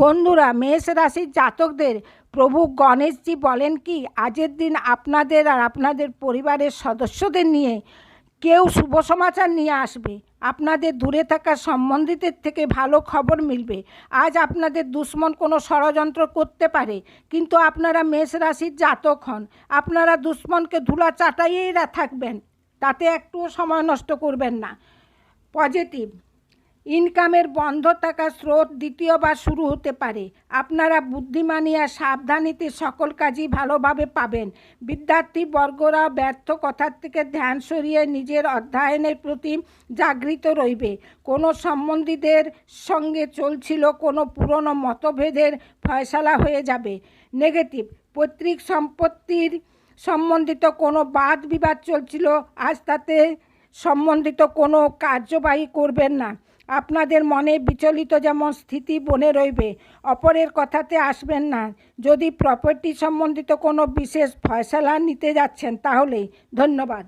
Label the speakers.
Speaker 1: বন্ধুরা, মেষ রাশির জাতকদের প্রভু গণেশজি বলেন কি আজের দিন আপনাদের আর আপনাদের পরিবারের সদস্যদের নিয়ে কেউ শুভ সমাচার নিয়ে আসবে। আপনাদের দূরে থাকা সম্বন্ধিতের থেকে ভালো খবর মিলবে। আজ আপনাদের দুশ্মন কোনো ষড়যন্ত্র করতে পারে, কিন্তু আপনারা মেষ রাশির জাতক হন। আপনারা দুশ্মনকে ধুলা চাটাইয়েই থাকবেন। তাতে একটুও সময় নষ্ট করবেন না। পজিটিভ। ইনকামের বন্ধ থাকা স্রোত দ্বিতীয়বার শুরু হতে পারে। আপনারা বুদ্ধিমানী আর সাবধানীতে সকল কাজই ভালোভাবে পাবেন। বিদ্যার্থী বর্গরা ব্যর্থ কথার থেকে ধ্যান সরিয়ে নিজের অধ্যয়নের প্রতি জাগৃত রইবে। কোনো সম্বন্ধীদের সঙ্গে চলছিল কোনো পুরনো মতভেদের ফয়সালা হয়ে যাবে। নেগেটিভ, পৈতৃক সম্পত্তির সম্বন্ধিত কোনো বাদ বিবাদ চলছিল, আজ তাতে সম্বন্ধিত কোনো কার্যবাহী করবেন না। আপনাদের মনে বিচলিত যেমন স্থিতি বনে রইবে, অপরের কথাতে আসবেন না। যদি প্রপার্টি সম্বন্ধিত কোনো বিশেষ ফয়সালা নিতে যাচ্ছেন, তাহলে ধন্যবাদ।